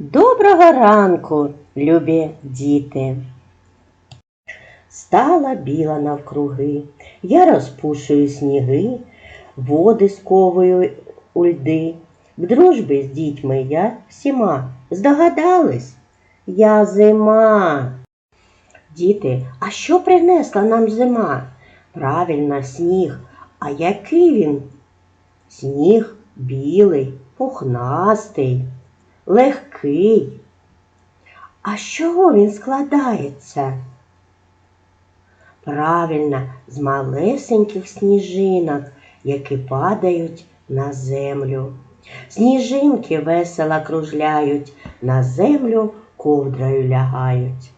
Доброго ранку, любі діти. Стала біла навкруги, я розпушую сніги, води сковую у льди. В дружбі з дітьми я всіма здогадались, я зима. Діти, а що принесла нам зима? Правильно, сніг. А який він? Сніг білий, пухнастий, легкий. А з чого він складається? Правильно, з малесеньких сніжинок, які падають на землю. Сніжинки весело кружляють, на землю ковдрою лягають.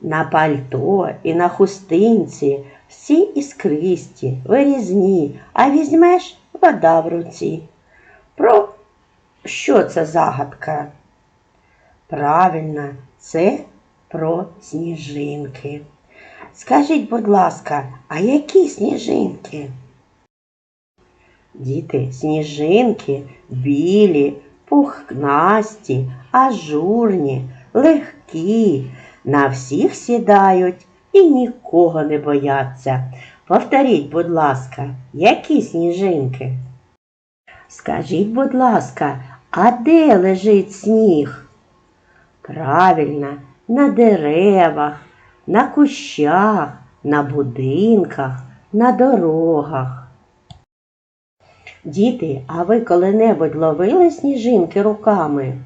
На пальто і на хустинці всі іскристі, вирізні, а візьмеш вода в руці. Що це загадка? Правильно, це про сніжинки. Скажіть, будь ласка, а які сніжинки? Діти, сніжинки білі, пухнасті, ажурні, легкі, на всіх сідають і нікого не бояться. Повторіть, будь ласка, які сніжинки? Скажіть, будь ласка, а де лежить сніг? Правильно, на деревах, на кущах, на будинках, на дорогах. Діти, а ви коли-небудь ловили сніжинки руками?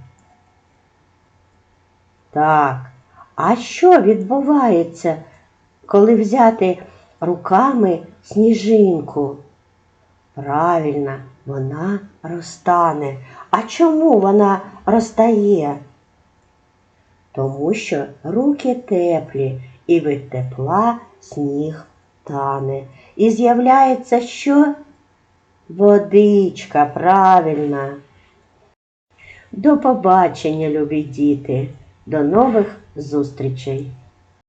Так. А що відбувається, коли взяти руками сніжинку? Правильно, вона розтане. А чому вона розтає? Тому що руки теплі, і від тепла сніг тане. І з'являється що? Водичка, правильно. До побачення, любі діти. До нових зустрічей!